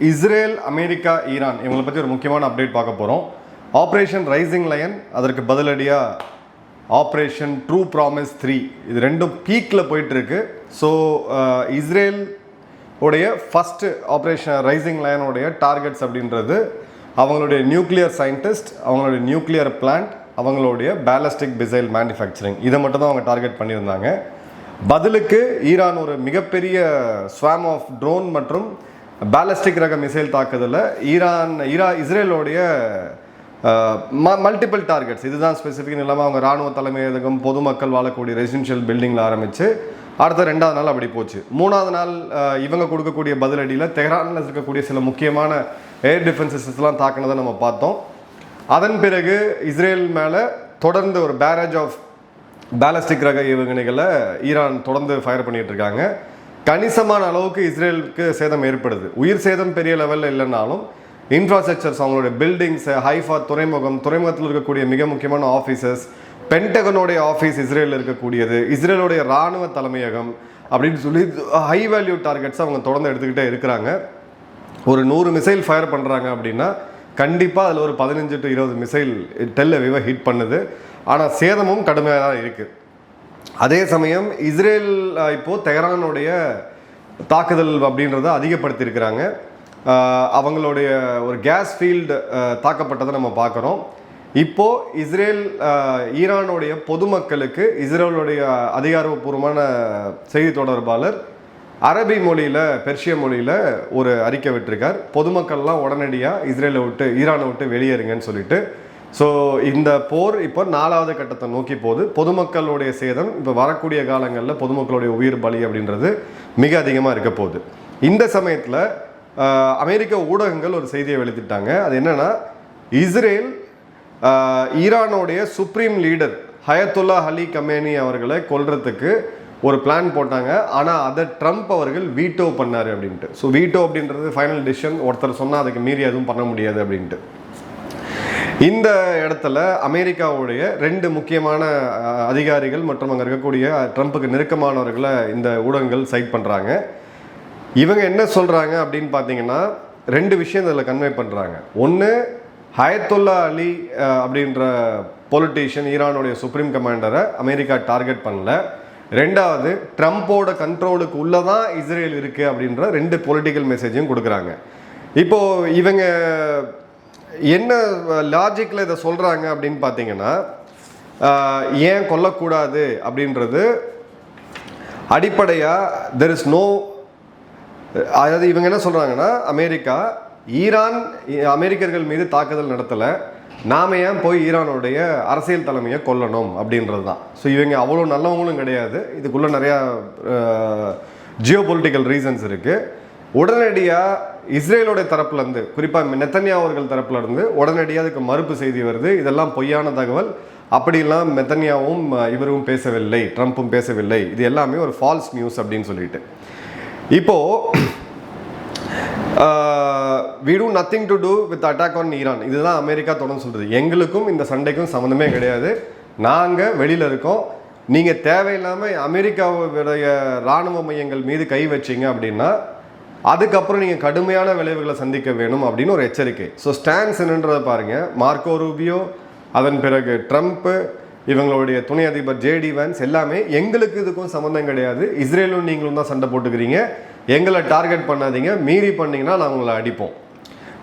Israel America Iran இவங்களை பற்றி ஒரு முக்கியமான அப்டேட் பார்க்க போகிறோம் ஆப்ரேஷன் ரைசிங் லயன் அதற்கு பதிலடியாக ஆப்ரேஷன் ட்ரூ ப்ராமிஸ் த்ரீ இது ரெண்டும் பீக்கில் போயிட்டுருக்கு ஸோ இஸ்ரேல் உடைய ஃபஸ்ட்டு ஆப்ரேஷன் ரைசிங் லயனுடைய டார்கெட்ஸ் அப்படின்றது அவங்களுடைய நியூக்ளியர் சயின்டிஸ்ட் அவங்களுடைய நியூக்ளியர் பிளான்ட் அவங்களுடைய பேலஸ்டிக் மிசைல் மேனுஃபேக்சரிங் இதை மட்டும் தான் அவங்க டார்கெட் பண்ணியிருந்தாங்க. பதிலுக்கு ஈரான் ஒரு மிகப்பெரிய ஸ்வாம் ஆஃப் ட்ரோன் மற்றும் பேலஸ்டிக் ரக மிசைல் தாக்குதலில். ஈரான் ஈரா இஸ்ரேலோடைய மல்டிபிள் டார்கெட்ஸ் இதுதான் ஸ்பெசிஃபிக்னு இல்லாமல் அவங்க ராணுவ தலைமையகம் பொதுமக்கள் வாழக்கூடிய ரெசிடென்ஷியல் பில்டிங்கில் ஆரம்பித்து அடுத்த ரெண்டாவது நாள் அப்படி போச்சு. மூணாவது நாள் இவங்க கொடுக்கக்கூடிய பதிலடியில் தெஹ்ரானில் இருக்கக்கூடிய சில முக்கியமான ஏர் டிஃபென்சஸ்லாம் தாக்குனதை நம்ம பார்த்தோம். அதன் பிறகு இஸ்ரேல் மேலே தொடர்ந்து ஒரு பேரேஜ் ஆஃப் பேலஸ்டிக் ரக ஏவுகணைகளை ஈரான் தொடர்ந்து ஃபயர் பண்ணிகிட்டு இருக்காங்க. கணிசமான அளவுக்கு இஸ்ரேலுக்கு சேதம் ஏற்படுது. உயிர் சேதம் பெரிய லெவலில் இல்லைனாலும் இன்ஃப்ராஸ்ட்ரக்சர்ஸ் அவங்களுடைய பில்டிங்ஸ் ஹைஃபா துறைமுகம் துறைமுகத்தில் இருக்கக்கூடிய மிக முக்கியமான ஆஃபீஸஸ் பென்டகனுடைய ஆஃபீஸ் இஸ்ரேலில் இருக்கக்கூடியது இஸ்ரேலுடைய இராணுவ தலைமையகம் அப்படின்னு சொல்லி ஹை வேல்யூ டார்கெட்ஸ் அவங்க தொடர்ந்து எடுத்துக்கிட்டே இருக்கிறாங்க. ஒரு நூறு மிசைல் ஃபயர் பண்ணுறாங்க அப்படின்னா கண்டிப்பாக அதில் ஒரு பதினஞ்சு டு இருபது மிசைல் டெல் அவிவை ஹிட் பண்ணுது. ஆனால் சேதமும் கடுமையாக தான் இருக்குது அதே சமயம் இஸ்ரேல் இப்போது தெஹரானுடைய தாக்குதல் அப்படின்றத அதிகப்படுத்தியிருக்கிறாங்க. அவங்களுடைய ஒரு கேஸ் ஃபீல்டு தாக்கப்பட்டதை நம்ம பார்க்குறோம். இப்போ இஸ்ரேல் ஈரானுடைய பொதுமக்களுக்கு இஸ்ரேலுடைய அதிகாரப்பூர்வமான செய்தி தொடர்பாளர் அரபி மொழியில் பெர்ஷிய மொழியில் ஒரு அறிக்கை விட்டிருக்கார். பொதுமக்கள்லாம் உடனடியாக இஸ்ரேலை விட்டு ஈரானை விட்டு வெளியேறுங்கன்னு சொல்லிட்டு ஸோ இந்த போர் இப்போ நாலாவது கட்டத்தை நோக்கி போகுது. பொதுமக்களுடைய சேதம் இப்போ வரக்கூடிய காலங்களில் பொதுமக்களுடைய உயிர் பலி அப்படின்றது மிக அதிகமாக இருக்க போகுது. இந்த சமயத்தில் அமெரிக்க ஊடகங்கள் ஒரு செய்தியை வெளியிட்டாங்க. அது என்னென்னா இஸ்ரேல் ஈரானுடைய supreme leader Ayatollah Ali Khamenei அவர்களை கொல்றதுக்கு ஒரு பிளான் போட்டாங்க. ஆனால் அதை ட்ரம்ப் அவர்கள் வீட்டோ பண்ணார் அப்படின்ட்டு. ஸோ வீட்டோ அப்படின்றது ஃபைனல் டிசிஷன் ஒருத்தர் சொன்னால் அதுக்கு மீறி எதுவும் பண்ண முடியாது அப்படின்ட்டு. இந்த இடத்துல அமெரிக்காவுடைய ரெண்டு முக்கியமான அதிகாரிகள் மற்றும் அங்கே இருக்கக்கூடிய ட்ரம்ப்புக்கு நெருக்கமானவர்களை இந்த ஊடகங்கள் சைட் பண்ணுறாங்க இவங்க என்ன சொல்கிறாங்க அப்படின்னு பார்த்தீங்கன்னா ரெண்டு விஷயம் இதில் கன்வே பண்ணுறாங்க ஒன்று ஹயத்துல்லா அலி அப்படின்ற பொலிட்டீஷியன் ஈரானுடைய சுப்ரீம் கமாண்டரை அமெரிக்கா டார்கெட் பண்ணல. ரெண்டாவது ட்ரம்ப்போட கண்ட்ரோலுக்கு உள்ளே தான் இஸ்ரேல் இருக்குது அப்படின்ற ரெண்டு பொலிட்டிக்கல் மெசேஜையும் கொடுக்குறாங்க. இப்போது இவங்க என்ன லாஜிக்கில் இதை சொல்கிறாங்க அப்படின்னு பார்த்தீங்கன்னா ஏன் கொல்லக்கூடாது அப்படின்றது அடிப்படையாக தெர் இஸ் நோ அதாவது இவங்க என்ன சொல்கிறாங்கன்னா அமெரிக்கா ஈரான் அமெரிக்கர்கள் மீது தாக்குதல் நடத்தலை நாம ஏன் போய் ஈரானுடைய அரசியல் தலைமையை கொல்லணும் அப்படின்றது தான். ஸோ இவங்க அவ்வளோ நல்லவங்களும் கிடையாது. இதுக்குள்ளே நிறையா ஜியோ பொலிட்டிக்கல் ரீசன்ஸ் இருக்குது உடனடியாக இஸ்ரேலோட தரப்புலேருந்து குறிப்பாக நெத்தன்யா அவர்கள் தரப்புலேருந்து உடனடியாக அதுக்கு மறுப்பு செய்தி வருது. இதெல்லாம் பொய்யான தகவல். அப்படிலாம் மெத்தன்யாவும் இவரும் பேசவில்லை ட்ரம்ப்பும் பேசவில்லை. இது எல்லாமே ஒரு ஃபால்ஸ் நியூஸ் அப்படின்னு சொல்லிட்டு. இப்போது we do nothing to do with attack on Iran இதுதான் அமெரிக்கா தொடர்ந்து சொல்கிறது எங்களுக்கும் இந்த சண்டைக்கும் சம்மந்தமே கிடையாது. நாங்கள் வெளியில் இருக்கோம். நீங்கள் தேவையில்லாமல் அமெரிக்காவுடைய இராணுவ மையங்கள் மீது கை வச்சீங்க அப்படின்னா அதுக்கப்புறம் நீங்கள் கடுமையான விளைவுகளை சந்திக்க வேணும் அப்படின்னு ஒரு எச்சரிக்கை. ஸோ ஸ்டான்ஸ் என்னன்றதை பாருங்கள் மார்க்கோ ரூபியோ அதன் பிறகு ட்ரம்ப்பு இவங்களுடைய துணை அதிபர் ஜேடி வேன்ஸ் எல்லாமே எங்களுக்கு இதுக்கும் சம்மந்தம் கிடையாது. இஸ்ரேலும் நீங்களும் தான் சண்டை போட்டுக்கிறீங்க. எங்களை டார்கெட் பண்ணாதீங்க. மீறி பண்ணிங்கன்னா நாங்கள் உங்களை அடிப்போம்.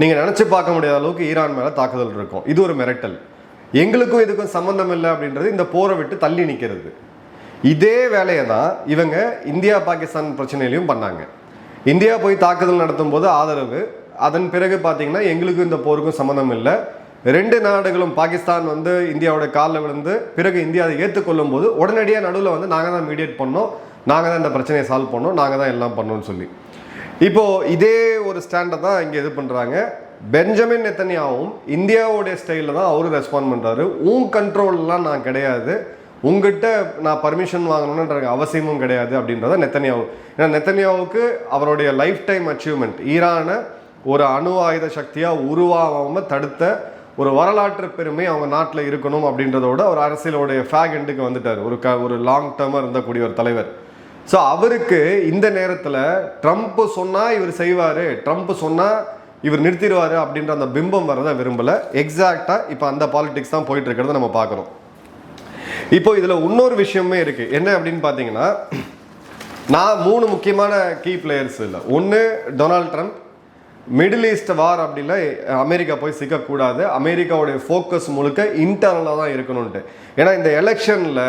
நீங்கள் நினச்சி பார்க்க முடியாத அளவுக்கு ஈரான் மேலே தாக்குதல் இருக்கும். இது ஒரு மிரட்டல். எங்களுக்கும் இதுக்கும் சம்மந்தம் இல்லை அப்படின்றது இந்த போரை விட்டு தள்ளி நிற்கிறது இதே வேலையை தான் இவங்க இந்தியா பாகிஸ்தான் பிரச்சனையிலையும் பண்ணாங்க. இந்தியா போய் தாக்குதல் நடத்தும் போது ஆதரவு. அதன் பிறகு பார்த்தீங்கன்னா எங்களுக்கும் இந்த போருக்கும் சம்மந்தம் இல்லை. ரெண்டு நாடுகளும் பாகிஸ்தான் வந்து இந்தியாவோட காலில் விழுந்து பிறகு இந்தியா அதை ஏற்றுக்கொள்ளும் போது உடனடியாக நடுவில் வந்து நாங்கள் தான் மீடியேட் பண்ணோம். நாங்கள் தான் இந்த பிரச்சனையை சால்வ் பண்ணோம். நாங்கள் தான் எல்லாம் பண்ணோம்னு சொல்லி. இப்போது இதே ஒரு ஸ்டாண்டை தான் இங்கே இது பண்ணுறாங்க பெஞ்சமின் நெத்தனியாவும் இந்தியாவுடைய ஸ்டைலில் தான் அவரும் ரெஸ்பாண்ட் பண்ணுறாரு உன் கண்ட்ரோல்லாம் நான் கிடையாது. உங்ககிட்ட நான் பர்மிஷன் வாங்கணுன்ற அவசியமும் கிடையாது அப்படின்றத நெத்தனியாவு. ஏன்னா நெத்தனியாவுக்கு அவருடைய லைஃப் டைம் அச்சீவ்மெண்ட் ஈரானை ஒரு அணு ஆயுத சக்தியாக உருவாகாமல் தடுத்த ஒரு வரலாற்று பெருமை அவங்க நாட்டில் இருக்கணும் அப்படின்றதோட ஒரு அரசியலோடைய ஃபேக் எண்டுக்கு வந்துட்டார். ஒரு க ஒரு லாங் டேர்மாக இருந்தக்கூடிய ஒரு தலைவர். ஸோ அவருக்கு இந்த நேரத்தில் ட்ரம்ப் சொன்னால் இவர் செய்வார் ட்ரம்ப் சொன்னால் இவர் நிறுத்திடுவார் அப்படின்ற அந்த பிம்பம் வரதை விரும்பலை. எக்ஸாக்டாக இப்போ அந்த பாலிடிக்ஸ் தான் போயிட்டு இருக்கிறத நம்ம பார்க்குறோம். இப்போ இதில் இன்னொரு விஷயமே இருக்குது என்ன அப்படின்னு பார்த்தீங்கன்னா நான் மூணு முக்கியமான கீ பிளேயர்ஸ் இல்லை. ஒன்று Donald Trump middle east war அப்படின்னா அமெரிக்கா போய் சிக்கக்கூடாது. அமெரிக்காவுடைய ஃபோக்கஸ் முழுக்க இன்டர்னலாக தான் இருக்கணும்ன்ட்டு. ஏன்னா இந்த எலெக்ஷனில்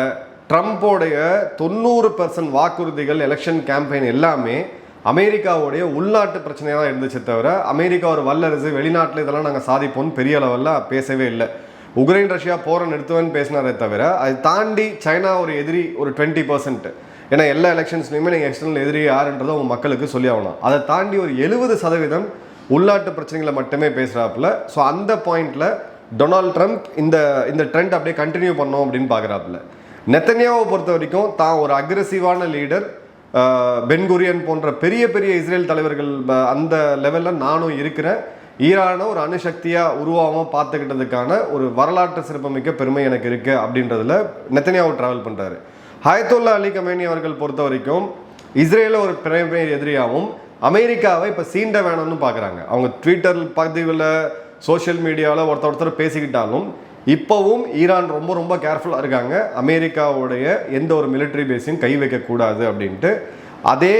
ட்ரம்ப்போடைய தொண்ணூறு பர்சன்ட் வாக்குறுதிகள் எலெக்ஷன் கேம்பெயின் எல்லாமே அமெரிக்காவுடைய உள்நாட்டு பிரச்சனையாக தான் இருந்துச்சு தவிர அமெரிக்கா ஒரு வல்லரசு வெளிநாட்டில் இதெல்லாம் நாங்கள் சாதிப்போம்னு பெரிய அளவில் பேசவே இல்லை. உக்ரைன் ரஷ்யா போரை நிறுத்துவேன்னு பேசினாரே தவிர அதை தாண்டி சைனா ஒரு எதிரி ஒரு டுவெண்ட்டி பர்சன்ட் ஏன்னா எல்லா எலெக்ஷன்ஸ்லையுமே நீங்கள் எக்ஸ்டர்னல் எதிரி யாருன்றதை உங்கள் மக்களுக்கு சொல்லி ஆகணும். அதை தாண்டி ஒரு எழுபது சதவீதம் உள்நாட்டு பிரச்சனைகளை மட்டுமே பேசுகிறாப்புல ஸோ அந்த பாயிண்டில் டொனால்ட் ட்ரம்ப் இந்த இந்த ட்ரெண்ட் அப்படியே கண்டினியூ பண்ணோம் அப்படின்னு பார்க்குறாப்புல நெத்தனியாவை பொறுத்த வரைக்கும் தான் ஒரு அக்ரெசிவான லீடர் பென்குரியன் போன்ற பெரிய பெரிய இஸ்ரேல் தலைவர்கள் அந்த லெவலில் நானும் இருக்கிறேன். ஈரானை ஒரு அணுசக்தியாக உருவாகாமல் பார்த்துக்கிட்டதுக்கான ஒரு வரலாற்று சிறப்புமிக்க பெருமை எனக்கு இருக்குது அப்படின்றதுல நெத்தனியாவை ட்ராவல் பண்ணுறாரு ஹயத்துல்லா அலி கமேனி அவர்கள் பொறுத்த வரைக்கும் இஸ்ரேலை ஒரு பெரிய எதிரியாகவும் அமெரிக்காவை இப்போ சீண்ட வேணும்னு பார்க்குறாங்க அவங்க ட்விட்டர் பதிவில் சோஷியல் மீடியாவில் ஒருத்தர் ஒருத்தர் பேசிக்கிட்டாலும் இப்போவும் ஈரான் ரொம்ப ரொம்ப கேர்ஃபுல்லாக இருக்காங்க. அமெரிக்காவுடைய எந்த ஒரு மிலிட்ரி பேஸையும் கை வைக்கக்கூடாது அப்படின்ட்டு அதே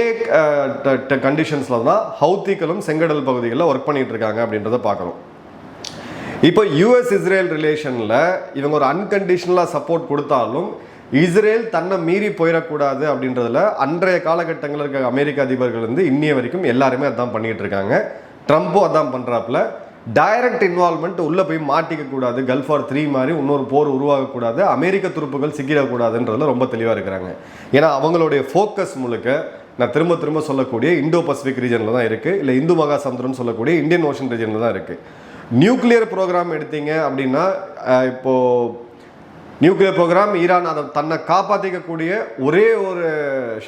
கண்டிஷன்ஸில் தான் ஹவுத்திகளும் செங்கடல் பகுதிகளில் ஒர்க் பண்ணிகிட்டு இருக்காங்க அப்படின்றத பார்க்குறோம் இப்போ யூஎஸ் இஸ்ரேல் ரிலேஷனில் இவங்க ஒரு அன்கண்டிஷனலாக சப்போர்ட் கொடுத்தாலும் இஸ்ரேல் தன்னை மீறி போயிடக்கூடாது அப்படின்றதுல அன்றைய காலகட்டங்களில் இருக்க அமெரிக்க அதிபர்கள் வந்து இன்னிய வரைக்கும் எல்லாருமே அதான் பண்ணிகிட்டு இருக்காங்க ட்ரம்ப்பும் அதான் பண்ணுறாப்புல டைரக்ட் இன்வால்மெண்ட் உள்ளே போய் மாட்டிக்க கூடாது. கல்ஃப் ஆர் த்ரீ மாதிரி இன்னொரு போர் உருவாகக்கூடாது. அமெரிக்க துருப்புகள் சிக்கிடக்கூடாதுன்றதுல ரொம்ப தெளிவாக இருக்கிறாங்க. ஏன்னா அவங்களுடைய ஃபோக்கஸ் முழுக்க நான் திரும்ப திரும்ப சொல்லக்கூடிய இந்தோ பசிபிக் ரீஜனில் தான் இருக்குது இல்லை இந்து மகாசமுத்திரம்னு சொல்லக்கூடிய இந்தியன் ஓஷன் ரீஜனில் தான் இருக்குது நியூக்ளியர் ப்ரோக்ராம் எடுத்தீங்க அப்படின்னா இப்போது நியூக்ளியர் ப்ரோக்ராம் ஈரான் அதை தன்னை காப்பாற்றிக்கக்கூடிய ஒரே ஒரு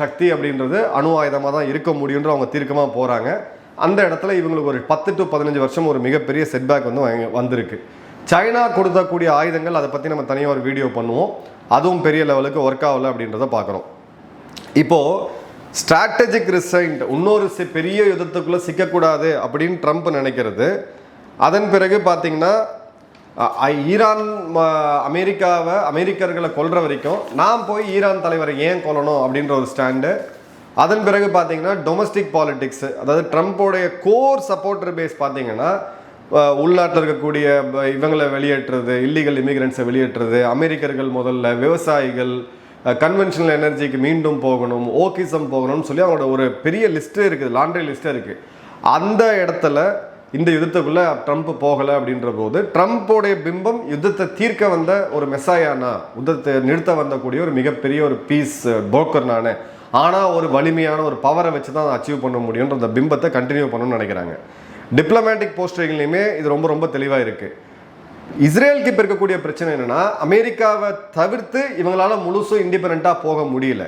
சக்தி அப்படின்றது அணு ஆயுதமாக தான் இருக்க முடியுன்ற அவங்க தீர்க்கமாக போகிறாங்க அந்த இடத்துல இவங்களுக்கு ஒரு பத்து டு பதினஞ்சு வருஷம் ஒரு மிகப்பெரிய செட்பேக் வந்து வந்திருக்கு. சைனா கொடுத்தக்கூடிய ஆயுதங்கள் அதை பற்றி நம்ம தனியாக ஒரு வீடியோ பண்ணுவோம். அதுவும் பெரிய லெவலுக்கு ஒர்க் ஆகலை அப்படின்றத பார்க்குறோம். இப்போது ஸ்ட்ராட்டஜிக் ரிசைன்ட் இன்னொரு பெரிய யுத்தத்துக்குள்ளே சிக்கக்கூடாது அப்படின்னு ட்ரம்ப் நினைக்கிறது. அதன் பிறகு பார்த்தீங்கன்னா ஈரான் அமெரிக்காவை அமெரிக்கர்களை கொல்ற வரைக்கும் நான் போய் ஈரான் தலைவரை ஏன் கொல்லணும்? அப்படின்ற ஒரு ஸ்டாண்டு அதன் பிறகு பார்த்தீங்கன்னா டொமஸ்டிக் பாலிட்டிக்ஸ் அதாவது ட்ரம்ப்போடைய கோர் சப்போர்ட்டர் பேஸ் பார்த்தீங்கன்னா உள்நாட்டில் இருக்கக்கூடிய இவங்களை வெளியேற்றுறது இல்லீகல் இமிகிரண்ட்ஸை வெளியேற்றுறது அமெரிக்கர்கள் முதல்ல விவசாயிகள் கன்வென்ஷனல் எனர்ஜிக்கு மீண்டும் போகணும் ஓகிசம் போகணும்னு சொல்லி அவங்களோட ஒரு பெரிய லிஸ்ட்டே இருக்குது லாண்ட்ரி லிஸ்ட்டே இருக்குது அந்த இடத்துல இந்த யுத்தத்துக்குள்ள ட்ரம்ப் போகலை அப்படின்ற போது ட்ரம்ப்போடைய பிம்பம் யுத்தத்தை தீர்க்க வந்த ஒரு மெசாயானா யுத்தத்தை நிறுத்த வந்தக்கூடிய ஒரு மிகப்பெரிய ஒரு பீஸ் போக்கர் நானே. ஆனால் ஒரு வலிமையான ஒரு பவரை வச்சு தான் அச்சீவ் பண்ண முடியுன்ற அந்த பிம்பத்தை கண்டினியூ பண்ணணும்னு நினைக்கிறாங்க. டிப்ளமேட்டிக் போஸ்டரிங்லேயுமே இது ரொம்ப ரொம்ப தெளிவாக இருக்குது இஸ்ரேலுக்கு இப்போ இருக்கக்கூடிய பிரச்சனை என்னென்னா அமெரிக்காவை தவிர்த்து இவங்களால் முழுசும் இண்டிபெண்ட்டாக போக முடியல.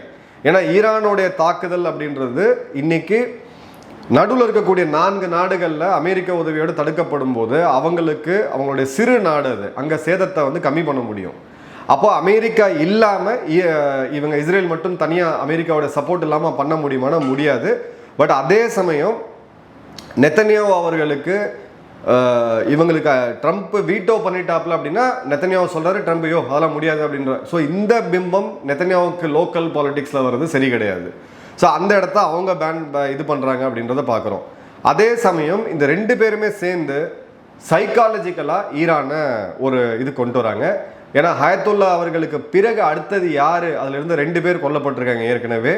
ஏன்னா ஈரானுடைய தாக்குதல் அப்படின்றது இன்னைக்கு நடுவில் இருக்கக்கூடிய நான்கு நாடுகளில் அமெரிக்க உதவியோடு தடுக்கப்படும் போது அவங்களுக்கு அவங்களுடைய சிறு நாடு அது. அங்கே சேதத்தை வந்து கம்மி பண்ண முடியும். அப்போ அமெரிக்கா இல்லாமல் இவங்க இஸ்ரேல் மட்டும் தனியாக அமெரிக்காவோட சப்போர்ட் இல்லாமல் பண்ண முடியுமானா முடியாது. பட் அதே சமயம் நெத்தனியாவு அவர்களுக்கு இவங்களுக்கு ட்ரம்ப் வீட்டோ பண்ணிட்டாப்ல அப்படின்னா நெத்தனியாவு சொல்றாரு ட்ரம்ப் யோ அதெல்லாம் முடியாது அப்படின்ற. ஸோ இந்த பிம்பம் நெத்தனியாவுக்கு லோக்கல் பாலிடிக்ஸில் வர்றது சரி கிடையாது. ஸோ அந்த இடத்த அவங்க பேன் இது பண்ணுறாங்க அப்படின்றத பார்க்குறோம் அதே சமயம் இந்த ரெண்டு பேருமே சேர்ந்து சைக்காலஜிக்கலாக ஈரானை ஒரு இது கொண்டு வராங்க. ஏன்னா ஹயத்துல்லா அவர்களுக்கு பிறகு அடுத்தது யார்? அதிலிருந்து ரெண்டு பேர் கொல்லப்பட்டிருக்காங்க ஏற்கனவே.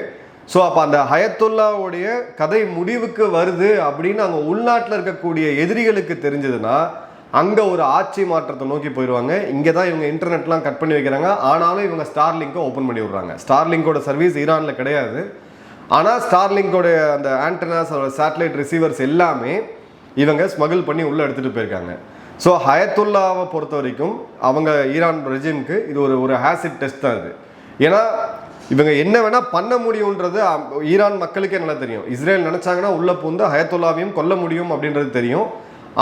ஸோ அப்போ அந்த ஹயத்துல்லாவுடைய கதை முடிவுக்கு வருது அப்படின்னு அங்கே உள்நாட்டில் இருக்கக்கூடிய எதிரிகளுக்கு தெரிஞ்சதுன்னா அங்கே ஒரு ஆட்சி மாற்றத்தை நோக்கி போயிடுவாங்க இங்கே தான் இவங்க இன்டர்நெட்லாம் கட் பண்ணி வைக்கிறாங்க. ஆனாலும் இவங்க ஸ்டார்லிங்கை ஓப்பன் பண்ணி விடுறாங்க. ஸ்டார்லிங்கோட சர்வீஸ் ஈரானில் கிடையாது. ஆனால் ஸ்டார்லிங்கோடைய அந்த ஆண்டனாஸ் அதோட சேட்டலைட் ரிசீவர்ஸ் எல்லாமே இவங்க ஸ்மகிள் பண்ணி உள்ளே எடுத்துகிட்டு போயிருக்காங்க. ஸோ ஹயத்துல்லாவை பொறுத்த வரைக்கும் அவங்க ஈரான் ரெஜிம்க்கு இது ஒரு ஒரு ஹேசிட் டெஸ்ட் தான் இது. ஏன்னா இவங்க என்ன வேணால் பண்ண முடியுன்றது ஈரான் மக்களுக்கே நல்லா தெரியும். இஸ்ரேல் நினச்சாங்கன்னா உள்ளே பூந்து ஹயத்துல்லாவையும் கொல்ல முடியும் அப்படின்றது தெரியும்.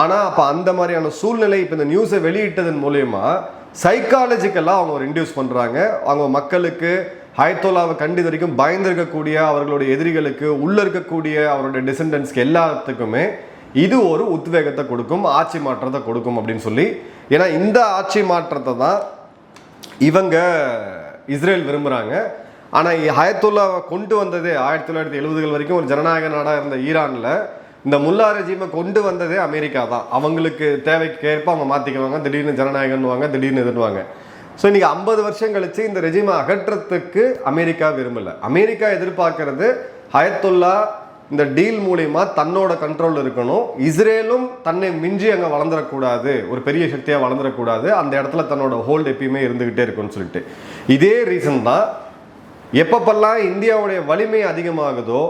ஆனால் அப்போ அந்த மாதிரியான சூழ்நிலை இப்போ இந்த நியூஸை வெளியிட்டதன் மூலயமா சைக்காலஜிக்கலாக அவங்க ஒரு இன்டியூஸ் பண்ணுறாங்க அவங்க மக்களுக்கு ஹயத்தோலாவை கண்டு இது வரைக்கும் பயந்திருக்கக்கூடிய அவர்களுடைய எதிரிகளுக்கு உள்ளே இருக்கக்கூடிய அவருடைய டிசண்டன்ஸ்க்கு எல்லாத்துக்குமே இது ஒரு உத்வேகத்தை கொடுக்கும் ஆட்சி மாற்றத்தை கொடுக்கும் அப்படின்னு சொல்லி. ஏன்னா இந்த ஆட்சி மாற்றத்தை தான் இவங்க இஸ்ரேல் விரும்புகிறாங்க ஆனால் ஹயத்துல்லா கொண்டு வந்ததே ஆயிரத்தி தொள்ளாயிரத்தி எழுபதுகள் வரைக்கும் ஒரு ஜனநாயக நாடாக இருந்த ஈரானில் இந்த முல்லா ரெஜிமை கொண்டு வந்ததே அமெரிக்கா தான். அவங்களுக்கு தேவைக்கு ஏற்ப அவங்க மாற்றிக்குவாங்க திடீர்னு ஜனநாயகன்னுவாங்க திடீர்னு இதுன்னுவாங்க. ஸோ இன்றைக்கி ஐம்பது வருஷம் கழித்து இந்த ரெஜிமை அகற்றத்துக்கு அமெரிக்கா விரும்பலை. அமெரிக்கா எதிர்பார்க்கறது ஹயத்துல்லா இந்த டீல் மூலியமா தன்னோட கண்ட்ரோல் இருக்கணும். இஸ்ரேலும் தன்னை மிஞ்சி அங்கே வளர்ந்துடக்கூடாது. ஒரு பெரிய சக்தியாக வளர்ந்துடக்கூடாது. அந்த இடத்துல தன்னோட ஹோல்டு எப்பயுமே இருந்துகிட்டே இருக்கும்னு சொல்லிட்டு. இதே ரீசன் தான். எப்பப்பெல்லாம் இந்தியாவுடைய வலிமை அதிகமாகுதோ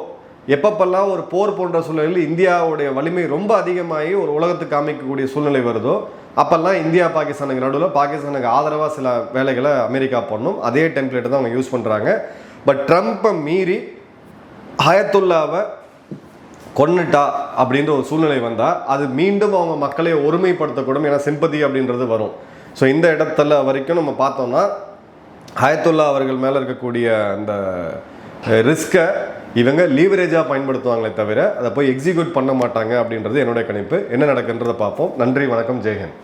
எப்பப்பெல்லாம் ஒரு போர் போன்ற சூழ்நிலையில் இந்தியாவுடைய வலிமை ரொம்ப அதிகமாகி ஒரு உலகத்துக்கு காமிக்கக்கூடிய சூழ்நிலை வருதோ அப்பெல்லாம் இந்தியா பாகிஸ்தானுக்கு நடுவில் பாகிஸ்தானுக்கு ஆதரவாக சில வேலைகளை அமெரிக்கா பண்ணும். அதே டெம்ப்ளேட்டை தான் அவங்க யூஸ் பண்ணுறாங்க பட் ட்ரம்ப்பை மீறி ஹயத்துல்லாவை கொன்னுட்டா அப்படின்ற ஒரு சூழ்நிலை வந்தால் அது மீண்டும் அவங்க மக்களை ஒருமைப்படுத்தக்கூடும் ஏன்னா சிம்பதி அப்படின்றது வரும். ஸோ இந்த இடத்துல வரைக்கும் நம்ம பார்த்தோம்னா ஹயத்துல்லா அவர்கள் மேலே இருக்கக்கூடிய அந்த ரிஸ்க்கை இவங்க லீவரேஜாக பயன்படுத்துவாங்களே தவிர அதை போய் எக்ஸிக்யூட் பண்ண மாட்டாங்க அப்படின்றது என்னுடைய கணிப்பு. என்ன நடக்குன்றதை பார்ப்போம். நன்றி வணக்கம் ஜெயஹன்